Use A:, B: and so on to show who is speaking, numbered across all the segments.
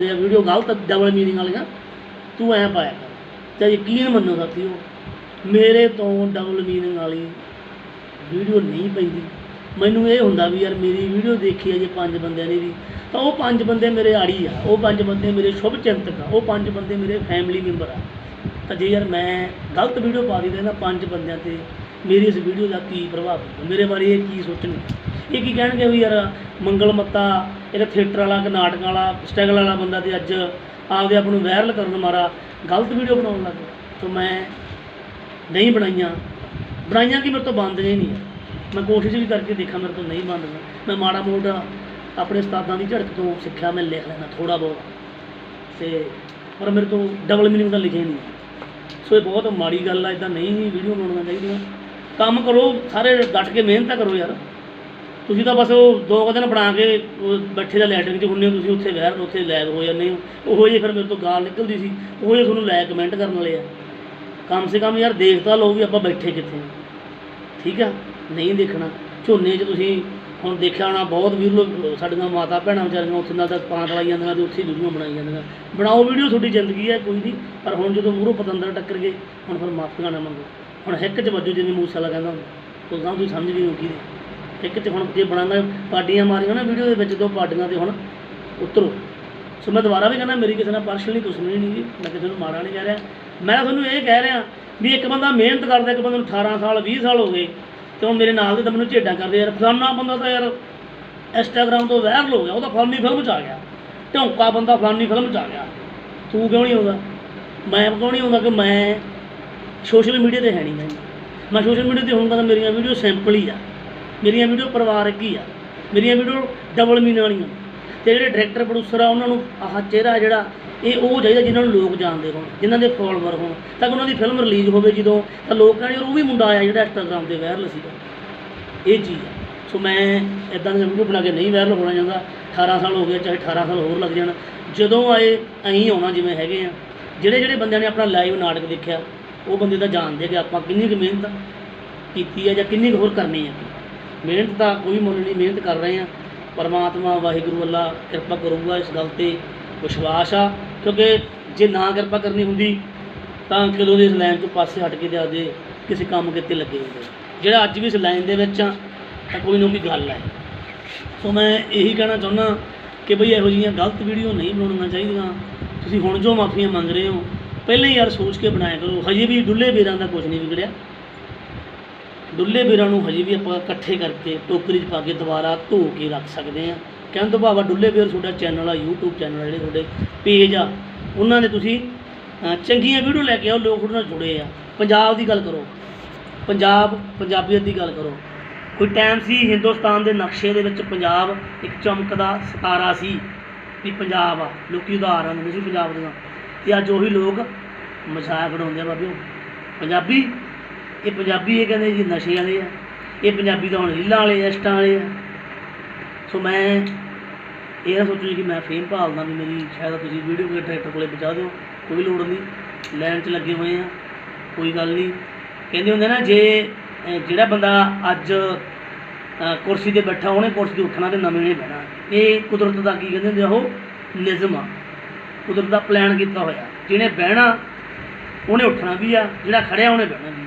A: ਇਹ ਵੀਡੀਓ ਗਲਤ double meaning ਵਾਲੀਆਂ, ਤੂੰ ਐ ਪਾਇਆ ਕਰ। ਤੇ ਯਕੀਨ ਮੰਨੋ ਸਾਥੀਓ, ਮੇਰੇ ਤੋਂ ਡਬਲ ਮੀਨਿੰਗ ਵਾਲੀ ਵੀਡੀਓ ਨਹੀਂ ਪੈਂਦੀ। ਮੈਨੂੰ ਇਹ ਹੁੰਦਾ ਵੀ ਯਾਰ ਮੇਰੀ ਵੀਡੀਓ ਦੇਖੀ ਹੈ ਜੇ ਪੰਜ ਬੰਦਿਆਂ ਨੇ ਵੀ, ਤਾਂ ਉਹ ਪੰਜ ਬੰਦੇ ਮੇਰੇ ਆੜੀ ਆ, ਉਹ ਪੰਜ ਬੰਦੇ ਮੇਰੇ ਸ਼ੁਭ ਚਿੰਤਕ ਆ, ਉਹ ਪੰਜ ਬੰਦੇ ਮੇਰੇ ਫੈਮਿਲੀ ਮੈਂਬਰ ਆ। ਤਾਂ ਜੇ ਯਾਰ ਮੈਂ ਗਲਤ ਵੀਡੀਓ ਪਾ ਦਿੱਤੀ ਨਾ ਪੰਜ ਬੰਦਿਆਂ ਤੇ ਮੇਰੀ ਇਸ ਵੀਡੀਓ ਦਾ ਕੀ ਪ੍ਰਭਾਵ ਪਊਗਾ ਮੇਰੇ ਬਾਰੇ ਇਹ ਕੀ ਸੋਚਣਗੇ ਇਹ ਕੀ ਕਹਿਣਗੇ ਵੀ ਯਾਰ ਮੰਗਲ ਮੱਤਾ ਇਹਦਾ ਥੀਏਟਰ ਵਾਲਾ ਕਿ ਨਾਟਕ ਵਾਲਾ ਸਟੈਗਲ ਵਾਲਾ ਬੰਦਾ ਤੇ ਅੱਜ ਆਪਦੇ ਆਪ ਨੂੰ ਵਾਇਰਲ ਕਰਨ ਮਾਰਾ ਗਲਤ ਵੀਡੀਓ ਬਣਾਉਣ ਲੱਗ ਗਿਆ। ਤਾਂ ਮੈਂ ਨਹੀਂ ਬਣਾਈਆਂ। ਬਣਾਈਆਂ ਕਿ ਮੇਰੇ ਤੋਂ ਬੰਦ ਜੇ ਨਹੀਂ ਮੈਂ ਕੋਸ਼ਿਸ਼ ਵੀ ਕਰਕੇ ਦੇਖਾਂ ਮੇਰੇ ਤੋਂ ਨਹੀਂ ਬੰਦ ਮੈਂ ਮਾੜਾ ਮੋਟਾ ਆਪਣੇ ਉਸਤਾਦਾਂ ਦੀ ਝੜਕ ਤੋਂ ਸਿੱਖਿਆ ਮੈਂ ਲਿਖ ਲੈਣਾ ਥੋੜਾ ਬਹੁਤ। ਤੇ ਪਰ ਮੇਰੇ ਤੋਂ ਡਬਲ ਮੀਨਿੰਗ ਦਾ ਲਿਖਿਆ ਨਹੀਂ ਸੋ ਇਹ ਬਹੁਤ ਮਾੜੀ ਗੱਲ ਆ ਇਦਾਂ ਨਹੀਂ ਵੀਡੀਓ ਬਣਾਉਣੀਆਂ ਚਾਹੀਦੀਆਂ। ਕੰਮ ਕਰੋ, ਸਾਰੇ ਡਟ ਕੇ ਮਿਹਨਤ ਕਰੋ ਯਾਰ। ਤੁਸੀਂ ਤਾਂ ਬਸ ਉਹ ਦੋ ਕੁ ਦਿਨ ਬਣਾ ਕੇ ਉਹ ਬੈਠੇ ਦਾ ਲੈਟਰਿੰਗ 'ਚ ਹੁੰਦੇ ਹੋ ਤੁਸੀਂ ਉੱਥੇ ਬਹਿਰ ਉੱਥੇ ਲੈਬ ਹੋ ਜਾਂਦੇ ਹੋ। ਉਹੋ ਜਿਹੇ ਫਿਰ ਮੇਰੇ ਤੋਂ ਗਾਲ ਨਿਕਲਦੀ ਸੀ। ਉਹੋ ਜਿਹੇ ਤੁਹਾਨੂੰ ਲੈ ਕਮੈਂਟ ਕਰਨ ਵਾਲੇ ਆ। ਕਮ ਸੇ ਕਮ ਯਾਰ ਦੇਖ ਤਾਂ ਲਓ ਵੀ ਆਪਾਂ ਬੈਠੇ ਕਿੱਥੇ ਹਾਂ ਠੀਕ ਆ? ਨਹੀਂ ਦੇਖਣਾ। ਝੋਨੇ 'ਚ ਤੁਸੀਂ ਹੁਣ ਦੇਖਿਆ ਹੋਣਾ, ਬਹੁਤ ਵੀਰ ਲੋਕ, ਸਾਡੀਆਂ ਮਾਤਾ ਭੈਣਾਂ ਵਿਚਾਰੀਆਂ ਉੱਥੇ ਨਾਲ ਤਾਂ ਪਾਂਤ ਲਾਈ ਜਾਂਦੀਆਂ ਤੇ ਉੱਥੇ ਵੀਡੀਓ ਬਣਾਈ ਜਾਂਦੀਆਂ। ਬਣਾਓ ਵੀਡੀਓ, ਤੁਹਾਡੀ ਜ਼ਿੰਦਗੀ ਹੈ ਕੋਈ ਨਹੀਂ। ਪਰ ਹੁਣ ਜਦੋਂ ਮੂਹਰੋਂ ਪਤੰਦਰ ਟੱਕਰ ਗਏ, ਹੁਣ ਫਿਰ ਮਾਫੀਆਂ ਨਾ ਮੰਗੋ। ਹੁਣ ਹਿੱਕ 'ਚ ਵੱਜੋ, ਜਿਵੇਂ ਮੂਸਾ ਕਹਿੰਦਾ ਹੁੰਦਾ। ਉਦਾਂ ਤੁਸੀਂ ਸਮਝ ਗਏ ਹੋ ਕੀ ਇੱਕ ਤੇ ਹੁਣ ਜੇ ਬਣਾਉਂਦਾ ਪਾਡੀਆਂ ਮਾਰੀਆਂ ਨਾ ਵੀਡੀਓ ਦੇ ਵਿੱਚ, ਦੋ ਪਾਡੀਆਂ ਤੇ ਹੁਣ ਉਤਰੋ। ਸੋ ਮੈਂ ਦੁਬਾਰਾ ਵੀ ਕਹਿੰਦਾ, ਮੇਰੀ ਕਿਸੇ ਨਾਲ ਪਰਸਨਲੀ ਦੁਸ਼ਮਣੀ ਨਹੀਂ ਜੀ, ਮੈਂ ਕਿਸੇ ਨੂੰ ਮਾੜਾ ਨਹੀਂ ਕਹਿ ਰਿਹਾ। ਮੈਂ ਤੁਹਾਨੂੰ ਇਹ ਕਹਿ ਰਿਹਾ ਵੀ ਇੱਕ ਬੰਦਾ ਮਿਹਨਤ ਕਰਦਾ, ਇੱਕ ਬੰਦੇ ਨੂੰ 18 ਸਾਲ 20 ਸਾਲ ਹੋ ਗਏ, ਤੇ ਉਹ ਮੇਰੇ ਨਾਲ ਦੇ ਤਾਂ ਮੈਨੂੰ ਝੇਡਾਂ ਕਰਦੇ ਯਾਰ। ਫਲਾਨਾ ਬੰਦਾ ਤਾਂ ਯਾਰ ਇੰਸਟਾਗ੍ਰਾਮ ਤੋਂ ਵਾਇਰਲ ਹੋ ਗਿਆ ਉਹ ਤਾਂ ਫਲਾਨੀ ਫਿਲਮ 'ਚ ਆ ਗਿਆ। ਢੌਂਕਾ ਬੰਦਾ ਫਲਾਨੀ ਫਿਲਮ 'ਚ ਆ ਗਿਆ। ਤੂੰ ਕਿਉਂ ਨਹੀਂ ਆਉਂਦਾ? ਮੈਂ ਕਿਉਂ ਨਹੀਂ ਆਉਂਦਾ ਕਿ ਮੈਂ ਸੋਸ਼ਲ ਮੀਡੀਆ ਤੇ ਹੈ ਨਹੀਂ ਮੈਂ? ਮੈਂ ਸੋਸ਼ਲ ਮੀਡੀਆ ਤੇ ਹੁੰਦਾ ਤਾਂ ਮੇਰੀਆਂ ਵੀਡੀਓ ਸਿੰਪਲ ਹੀ ਆ। ਮੇਰੀਆਂ ਵੀਡੀਓ ਪਰਿਵਾਰਕ ਹੀ ਆ। ਮੇਰੀਆਂ ਵੀਡੀਓ ਡਬਲ ਮੀਨ ਵਾਲੀਆਂ। ਤੇ ਜਿਹੜੇ ਡਾਇਰੈਕਟਰ ਪ੍ਰੋਡਿਊਸਰ ਆ, ਉਹਨਾਂ ਨੂੰ ਆਹ ਚਿਹਰਾ ਜਿਹੜਾ, ਇਹ ਉਹ ਚਾਹੀਦਾ ਜਿਨ੍ਹਾਂ ਨੂੰ ਲੋਕ ਜਾਣਦੇ ਹੋਣ, ਜਿਨ੍ਹਾਂ ਦੇ ਫੋਲੋਵਰ ਹੋਣ, ਤਾਂ ਉਹਨਾਂ ਦੀ ਫਿਲਮ ਰਿਲੀਜ਼ ਹੋਵੇ ਜਦੋਂ, ਤਾਂ ਲੋਕ ਕਹਿਣ ਉਹ ਵੀ ਮੁੰਡਾ ਆਇਆ ਜਿਹੜਾ ਇੰਸਟਾਗ੍ਰਾਮ ਤੇ ਵਾਇਰਲ ਸੀਗਾ। ਇਹ ਚੀਜ਼ ਆ। ਸੋ ਮੈਂ ਇਦਾਂ ਦੀਆਂ ਵੀਡੀਓ ਬਣਾ ਕੇ ਨਹੀਂ ਵਾਇਰਲ ਹੋਣਾ ਚਾਹੁੰਦਾ। 18 ਸਾਲ ਹੋ ਗਏ, ਚਾਹੇ 18 ਸਾਲ ਹੋਰ ਲੱਗ ਜਾਣ। ਜਦੋਂ ਆਏ ਅਸੀਂ ਆਉਣਾ ਜਿਵੇਂ ਹੈਗੇ ਆ। ਜਿਹੜੇ ਜਿਹੜੇ ਬੰਦਿਆਂ ਨੇ ਆਪਣਾ ਲਾਈਵ ਨਾਟਕ ਦੇਖਿਆ, ਉਹ ਬੰਦੇ ਤਾਂ ਜਾਣਦੇ ਕਿ ਆਪਾਂ ਕਿੰਨੀ ਕੁ ਮਿਹਨਤ ਕੀਤੀ ਹੈ ਜਾਂ ਕਿੰਨੀ ਕੁ ਹੋਰ ਕਰਨੀ ਹੈ ਮਿਹਨਤ ਦਾ ਕੋਈ ਮੁੱਲ ਨਹੀਂ, ਮਿਹਨਤ ਕਰ ਰਹੇ ਆ ਪਰਮਾਤਮਾ ਵਾਹਿਗੁਰੂ ਅੱਲਾ ਕਿਰਪਾ ਕਰੂਗਾ ਇਸ ਗੱਲ ਤੇ ਵਿਸ਼ਵਾਸ ਆ, ਕਿਉਂਕਿ ਜੇ ਨਾ ਕਿਰਪਾ ਕਰਨੀ ਹੁੰਦੀ, ਤਾਂ ਕਦੋਂ ਦੇ ਇਸ ਲਾਈਨ ਤੋਂ ਪਾਸੇ ਹਟ ਕੇ ਤੇ ਆਦੇ ਕਿਸੇ ਕੰਮ ਕਿਤੇ ਲੱਗੇ ਹੁੰਦੇ। ਜਿਹੜਾ ਅੱਜ ਵੀ ਇਸ ਲਾਈਨ ਦੇ ਵਿੱਚ ਆ, ਤਾਂ ਕੋਈ ਨਾ ਕੋਈ ਗੱਲ ਹੈ ਸੋ ਮੈਂ ਇਹੀ ਕਹਿਣਾ ਚਾਹੁੰਦਾ ਕਿ ਬਈ ਇਹੋ ਜਿਹੀਆਂ ਗਲਤ ਵੀਡੀਓ ਨਹੀਂ ਬਣਾਉਣੀਆਂ ਚਾਹੀਦੀਆਂ। ਤੁਸੀਂ ਹੁਣ ਜੋ ਮਾਫੀਆਂ ਮੰਗ ਰਹੇ ਹੋ, ਪਹਿਲਾਂ ਹੀ ਯਾਰ ਸੋਚ ਕੇ ਬਣਾਇਆ ਕਰੋ। ਹਜੇ ਵੀ ਡੁੱਲੇ ਵੀਰਾਂ ਦਾ ਕੁਝ ਨਹੀਂ ਵਿਗੜਿਆ। ਡੁੱਲੇ ਵੀਰਾਂ ਨੂੰ ਹਜੇ ਵੀ ਆਪਾਂ ਇਕੱਠੇ ਕਰਕੇ ਟੋਕਰੀ 'ਚ ਪਾ ਕੇ ਦੁਬਾਰਾ ਧੋ ਕੇ ਰੱਖ ਸਕਦੇ ਆ ਕਹਿਣ ਤੋਂ ਭਾਵ ਆ ਡੁੱਲੇ ਵੀਰ ਤੁਹਾਡਾ ਚੈਨਲ ਆ, YouTube ਚੈਨਲ ਆ, ਜਿਹੜੇ ਤੁਹਾਡੇ ਪੇਜ ਆ, ਉਹਨਾਂ ਦੇ ਤੁਸੀਂ ਚੰਗੀਆਂ ਵੀਡੀਓ ਲੈ ਕੇ ਆਓ, ਲੋਕ ਤੁਹਾਡੇ ਨਾਲ ਜੁੜੇ ਆ। ਪੰਜਾਬ ਦੀ ਗੱਲ ਕਰੋ। ਪੰਜਾਬ, ਪੰਜਾਬੀਅਤ ਦੀ ਗੱਲ ਕਰੋ। ਕੋਈ ਟਾਈਮ ਸੀ ਹਿੰਦੁਸਤਾਨ ਦੇ ਨਕਸ਼ੇ ਦੇ ਵਿੱਚ ਪੰਜਾਬ ਇੱਕ ਚਮਕਦਾ ਸਿਤਾਰਾ ਸੀ ਵੀ ਪੰਜਾਬ ਆ। ਲੋਕੀ ਉਦਾਹਰਨ ਦਿੰਦੇ ਸੀ ਪੰਜਾਬ ਦੀਆਂ ਤੇ ਅੱਜ ਉਹੀ ਲੋਕ ਮਜ਼ਾਕ ਬਣਾਉਂਦੇ ਆ ਬਾਬਿਓ। ਪੰਜਾਬੀ ਇਹ ਪੰਜਾਬੀ ਇਹ ਕਹਿੰਦੇ ਜੀ ਨਸ਼ੇ ਵਾਲੇ ਆ। ਇਹ ਪੰਜਾਬੀ ਤਾਂ ਹੁਣ ਰੀਲਾਂ ਵਾਲੇ ਆ ਵਾਲੇ ਆ। ਸੋ ਮੈਂ ਇਹ ਨਾ ਸੋਚੋ ਜੀ ਕਿ ਮੈਂ ਫੇਮ ਭਾਲਦਾ ਵੀ ਮੇਰੀ ਸ਼ਾਇਦ ਤੁਸੀਂ ਵੀਡੀਓ ਕੋਈ ਡਾਇਰੈਕਟਰ ਕੋਲੇ ਪਹੁੰਚਾ ਦਿਓ, ਕੋਈ ਲੋੜ ਨਹੀਂ। ਲੈਣ 'ਚ ਲੱਗੇ ਹੋਏ ਆ, ਕੋਈ ਗੱਲ ਨਹੀਂ। ਕਹਿੰਦੇ ਹੁੰਦੇ ਨਾ ਜੇ ਜਿਹੜਾ ਬੰਦਾ ਅੱਜ ਕੁਰਸੀ ਤੇ ਬੈਠਾ, ਉਹਨੇ ਕੁਰਸੀ ਤੇ ਉੱਠਣਾ ਤੇ ਨਵੇਂ ਨੇ ਬਹਿਣਾ। ਇਹ ਕੁਦਰਤ ਦਾ ਕੀ ਕਹਿੰਦੇ ਹੁੰਦੇ ਆ ਉਹ? ਨਿਜ਼ਮ ਆ। ਕੁਦਰਤ ਦਾ ਪਲਾਨ ਕੀਤਾ ਹੋਇਆ। ਜਿਹਨੇ ਬਹਿਣਾ, ਉਹਨੇ ਉੱਠਣਾ ਵੀ ਆ, ਜਿਹੜਾ ਖੜਿਆ ਉਹਨੇ ਬਹਿਣਾ ਵੀ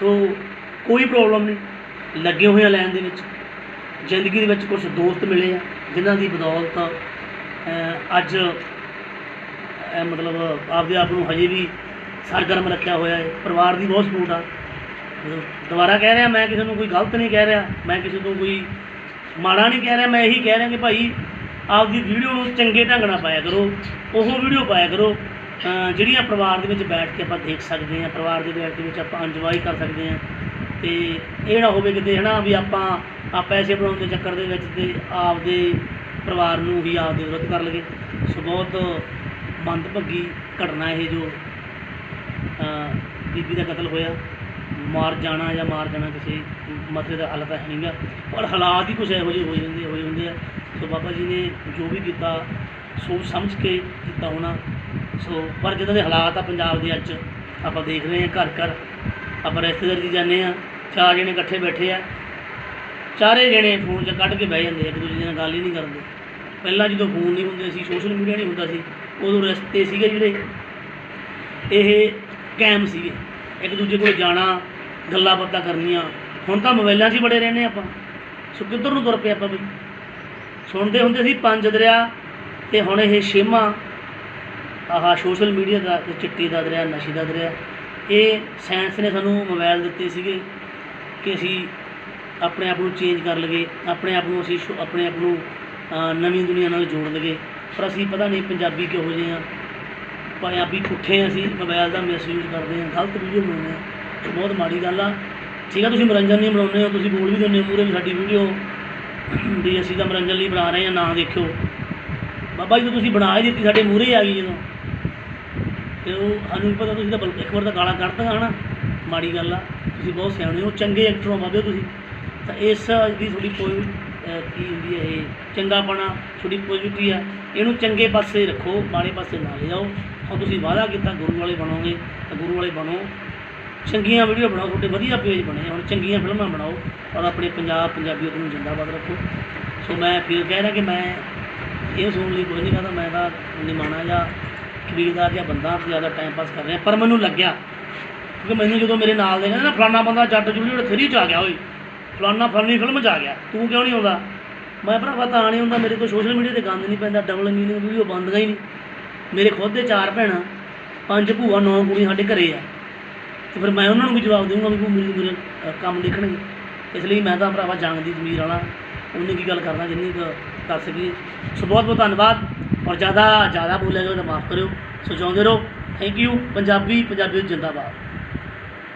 A: ਸੋ ਕੋਈ ਪ੍ਰੋਬਲਮ ਨਹੀਂ। ਲੱਗੇ ਹੋਏ ਆ ਲੈਣ ਦੇ ਵਿੱਚ। ਜ਼ਿੰਦਗੀ ਦੇ ਵਿੱਚ ਕੁਝ ਦੋਸਤ ਮਿਲੇ ਆ, ਜਿਨ੍ਹਾਂ ਦੀ ਬਦੌਲਤ ਅੱਜ ਮਤਲਬ ਆਪਦੇ ਆਪ ਨੂੰ ਹਜੇ ਵੀ ਸਰਗਰਮ ਰੱਖਿਆ ਹੋਇਆ ਹੈ। ਪਰਿਵਾਰ ਦੀ ਬਹੁਤ ਸਪੋਰਟ ਆ। ਦੁਬਾਰਾ ਕਹਿ ਰਿਹਾ, ਮੈਂ ਕਿਸੇ ਨੂੰ ਕੋਈ ਗਲਤ ਨਹੀਂ ਕਹਿ ਰਿਹਾ। ਮੈਂ ਕਿਸੇ ਨੂੰ ਕੋਈ ਮਾੜਾ ਨਹੀਂ ਕਹਿ ਰਿਹਾ। ਮੈਂ ਇਹੀ ਕਹਿ ਰਿਹਾ ਕਿ ਭਾਈ, ਆਪਦੀ ਵੀਡੀਓ ਨੂੰ ਚੰਗੇ ਢੰਗ ਨਾਲ ਪਾਇਆ ਕਰੋ। ਉਹ ਵੀਡੀਓ ਪਾਇਆ ਕਰੋ। ਜਿਹੜੀਆਂ ਪਰਿਵਾਰ ਦੇ ਵਿੱਚ ਬੈਠ ਕੇ ਆਪਾਂ ਦੇਖ ਸਕਦੇ ਹਾਂ, ਪਰਿਵਾਰ ਦੇ ਬੈਠ ਦੇ ਵਿੱਚ ਆਪਾਂ ਇੰਜੋਏ ਕਰ ਸਕਦੇ ਹਾਂ ਤੇ ਇਹ ਨਾ ਹੋਵੇ ਕਿਤੇ ਹਨਾ ਵੀ ਆਪਾਂ ਆ ਪੈਸੇ ਬਣਾਉਣ ਦੇ ਚੱਕਰ ਦੇ ਵਿੱਚ ਤੇ ਆਪਦੇ ਪਰਿਵਾਰ ਨੂੰ ਵੀ ਆਪਦੇ ਵਿਰੁੱਧ ਕਰ ਲਗੇ ਸੋ ਬਹੁਤ ਮੰਦਭਾਗੀ ਘਟਨਾ ਇਹ ਜੋ ਬੀਬੀ ਦਾ ਕਤਲ ਹੋਇਆ, ਮਾਰ ਜਾਣਾ ਜਾਂ ਮਾਰ ਜਾਣਾ ਕਿਸੇ ਮਸਲੇ ਦਾ ਹੱਲ ਤਾਂ ਹੈ ਨਹੀਂਗਾ, ਪਰ ਹਾਲਾਤ ਹੀ ਕੁਛ ਇਹੋ ਜਿਹੇ ਹੋ ਜਾਂਦੇ ਹੋਏ ਹੁੰਦੇ ਆ। ਸੋ ਬਾਬਾ ਜੀ ਨੇ ਜੋ ਵੀ ਕੀਤਾ, ਸੋਚ ਸਮਝ ਕੇ ਕੀਤਾ ਹੋਣਾ। ਸੋ ਪਰ ਜਿੱਦਾਂ ਦੇ ਹਾਲਾਤ ਆ ਪੰਜਾਬ ਦੇ ਅੱਜ ਆਪਾਂ ਦੇਖ ਰਹੇ ਹਾਂ ਘਰ ਘਰ ਆਪਾਂ ਰਿਸ਼ਤੇਦਾਰੀ 'ਚ ਜਾਂਦੇ ਆ ਚਾਰ ਜਣੇ ਇਕੱਠੇ ਬੈਠੇ ਆ। ਚਾਰੇ ਜਣੇ ਫੋਨ 'ਚ ਕੱਢ ਕੇ ਬਹਿ ਜਾਂਦੇ ਆ, ਇੱਕ ਦੂਜੇ ਨਾਲ ਗੱਲ ਹੀ ਨਹੀਂ ਕਰਦੇ। ਪਹਿਲਾਂ ਜਦੋਂ ਫੋਨ ਨਹੀਂ ਹੁੰਦੇ ਸੀ ਸੋਸ਼ਲ ਮੀਡੀਆ ਨਹੀਂ ਹੁੰਦਾ ਸੀ ਉਦੋਂ ਰਸਤੇ ਸੀਗੇ ਜਿਹੜੇ ਇਹ ਕੈਮ ਸੀਗੇ। ਇੱਕ ਦੂਜੇ ਕੋਲ ਜਾਣਾ ਗੱਲਾਂ ਬਾਤਾਂ ਕਰਨੀਆਂ ਹੁਣ ਤਾਂ ਮੋਬਾਈਲਾਂ 'ਚ ਹੀ ਬੜੇ ਰਹਿੰਦੇ ਆਪਾਂ। ਸੋ ਕਿੱਧਰ ਨੂੰ ਤੁਰ ਪਏ ਆਪਾਂ ਵੀ? ਸੁਣਦੇ ਹੁੰਦੇ ਸੀ ਪੰਜ ਦਰਿਆ ਤੇ ਹੁਣ ਇਹ ਛੇਵਾਂ ਆਹ ਸੋਸ਼ਲ ਮੀਡੀਆ ਦਾ ਤੇ ਚਿੱਟੀ ਦਾ ਦਰਿਆ, ਨਸ਼ੇ ਦਾ ਦਰਿਆ। ਇਹ ਸਾਇੰਸ ਨੇ ਸਾਨੂੰ ਮੋਬਾਈਲ ਦਿੱਤੇ ਸੀਗੇ ਕਿ ਅਸੀਂ ਆਪਣੇ ਆਪ ਨੂੰ ਚੇਂਜ ਕਰ ਲਈਏ, ਆਪਣੇ ਆਪ ਨੂੰ ਅਸੀਂ ਸ਼ੁ- ਆਪਣੇ ਆਪ ਨੂੰ ਨਵੀਂ ਦੁਨੀਆ ਨਾਲ ਜੋੜ ਲਈਏ। ਪਰ ਅਸੀਂ ਪਤਾ ਨਹੀਂ ਪੰਜਾਬੀ ਕਿਹੋ ਜਿਹੇ ਆ। ਪੰਜਾਬੀ ਪੁੱਠੇ ਹਾਂ ਅਸੀਂ ਮੋਬਾਈਲ ਦਾ ਮਿਸਯੂਜ਼ ਕਰਦੇ ਹਾਂ ਗਲਤ ਵੀਡੀਓ ਬਣਾਉਂਦੇ ਹਾਂ ਬਹੁਤ ਮਾੜੀ ਗੱਲ ਆ। ਠੀਕ ਆ, ਤੁਸੀਂ ਮਨੋਰੰਜਨ ਨਹੀਂ ਬਣਾਉਂਦੇ ਹੋ, ਤੁਸੀਂ ਬੋਲ ਵੀ ਦਿੰਦੇ ਹੋ ਮੂਹਰੇ ਵੀ ਸਾਡੀ ਵੀਡੀਓ ਵੀ ਅਸੀਂ ਤਾਂ ਮਨੋਰੰਜਨ ਲਈ ਬਣਾ ਰਹੇ ਹਾਂ ਨਾ ਦੇਖਿਓ। ਬਾਬਾ ਜੀ ਤੁਸੀਂ ਬਣਾ ਹੀ ਦਿੱਤੀ, ਸਾਡੇ ਮੂਹਰੇ ਆ ਗਈ ਜਦੋਂ। ਤੇ ਉਹ ਸਾਨੂੰ ਵੀ ਪਤਾ, ਤੁਸੀਂ ਤਾਂ ਬਲ- ਇੱਕ ਵਾਰ ਤਾਂ ਗਾਲਾਂ ਕੱਢਦੀਆਂ ਹਨਾ, ਮਾੜੀ ਗੱਲ ਆ, ਤੁਸੀਂ ਬਹੁਤ ਸਿਆਣੇ ਹੋ, ਚੰਗੇ ਐਕਟਰ ਹੋ ਬਾਬੇ ਤੁਸੀਂ। ਤਾਂ ਇਸ ਦੀ ਤੁਹਾਡੀ ਕੋਈ ਕੀ ਹੁੰਦੀ ਹੈ ਇਹ, ਚੰਗਾਪਣਾ ਤੁਹਾਡੀ ਪੋਜ਼ਿਟਿਵ ਆ, ਇਹਨੂੰ ਚੰਗੇ ਪਾਸੇ ਰੱਖੋ, ਮਾੜੇ ਪਾਸੇ ਨਾ ਲੈ ਜਾਓ ਹੁਣ ਤੁਸੀਂ ਵਾਅਦਾ ਕੀਤਾ, ਗੁਰੂ ਵਾਲੇ ਬਣੋਗੇ, ਤਾਂ ਗੁਰੂ ਵਾਲੇ ਬਣੋ। ਚੰਗੀਆਂ ਵੀਡੀਓ ਬਣਾਓ, ਤੁਹਾਡੇ ਵਧੀਆ ਪੇਜ ਬਣੇ, ਹੁਣ ਚੰਗੀਆਂ ਫਿਲਮਾਂ ਬਣਾਓ, ਔਰ ਆਪਣੇ ਪੰਜਾਬ ਪੰਜਾਬੀਅਤ ਨੂੰ ਜਿੰਦਾਬਾਦ ਰੱਖੋ। ਸੋ ਮੈਂ ਫਿਰ ਕਹਿ ਰਿਹਾ ਕਿ ਮੈਂ ਇਹ ਸੁਣਨ ਲਈ ਕੋਈ ਨਹੀਂ ਕਹਦਾ ਮੈਂ ਤਾਂ ਨਿਮਾਣਾ ਜਾਂ ਖਰੀਦਦਾਰ ਜਾਂ ਬੰਦਾ ਜ਼ਿਆਦਾ ਟਾਈਮ ਪਾਸ ਕਰ ਰਿਹਾ, ਪਰ ਮੈਨੂੰ ਲੱਗਿਆ ਕਿਉਂਕਿ ਮੈਨੂੰ ਜਦੋਂ ਮੇਰੇ ਨਾਲ ਦੇ ਕਹਿੰਦੇ ਨਾ, ਫਲਾਨਾ ਬੰਦਾ ਜੱਟ ਜੁਲੀਅਟ 3 ਚ ਆ ਗਿਆ ਓਏ। ਫਲਾਨਾ ਫਲਾਨੀ ਫਿਲਮ ਚ ਆ ਗਿਆ। ਤੂੰ ਕਿਉਂ ਨਹੀਂ ਆਉਂਦਾ? ਮੈਂ ਭਰਾਵਾ, ਤਾਂ ਨਹੀਂ ਹੁੰਦਾ ਮੇਰੇ ਕੋਲ ਸੋਸ਼ਲ ਮੀਡੀਆ ਤੇ ਗੰਦ ਨਹੀਂ ਪੈਂਦਾ ਡਬਲ ਮੀਨਿੰਗ ਵੀਡੀਓ ਬੰਦਗਾ ਹੀ ਨਹੀਂ ਮੇਰੇ ਖੁਦ ਦੇ ਚਾਰ ਭੈਣਾਂ, ਪੰਜ ਭੂਆ, ਨੌ ਕੁੜੀਆਂ ਸਾਡੇ ਘਰੇ ਆ। ਤੇ ਫਿਰ ਮੈਂ ਉਹਨਾਂ ਨੂੰ ਵੀ ਜਵਾਬ ਦੇਵਾਂਗਾ ਵੀ ਉਹ ਮੇਰੇ ਮੇਰੇ ਕੰਮ ਦੇਖਣਗੇ। ਇਸ ਲਈ ਮੈਂ ਤਾਂ, ਭਰਾਵਾ, ਜੰਗ ਦੀ ਜ਼ਮੀਰ ਵਾਲਾ। ਉਹਨੇ ਕੀ ਗੱਲ ਕਰਨਾ, ਜਿੰਨੀ ਕੁ ਕਰ ਸਕੀਏ। ਸੋ ਬਹੁਤ ਬਹੁਤ ਧੰਨਵਾਦ। ਔਰ ਜ਼ਿਆਦਾ ਜ਼ਿਆਦਾ ਬੋਲਿਆ ਜਾਵੇ ਤਾਂ ਮਾਫ ਕਰਿਓ। ਸੋ ਚਾਹੁੰਦੇ ਰਹੋ। ਥੈਂਕ ਯੂ ਪੰਜਾਬੀ ਪੰਜਾਬੀ ਜਿੰਦਾਬਾਦ।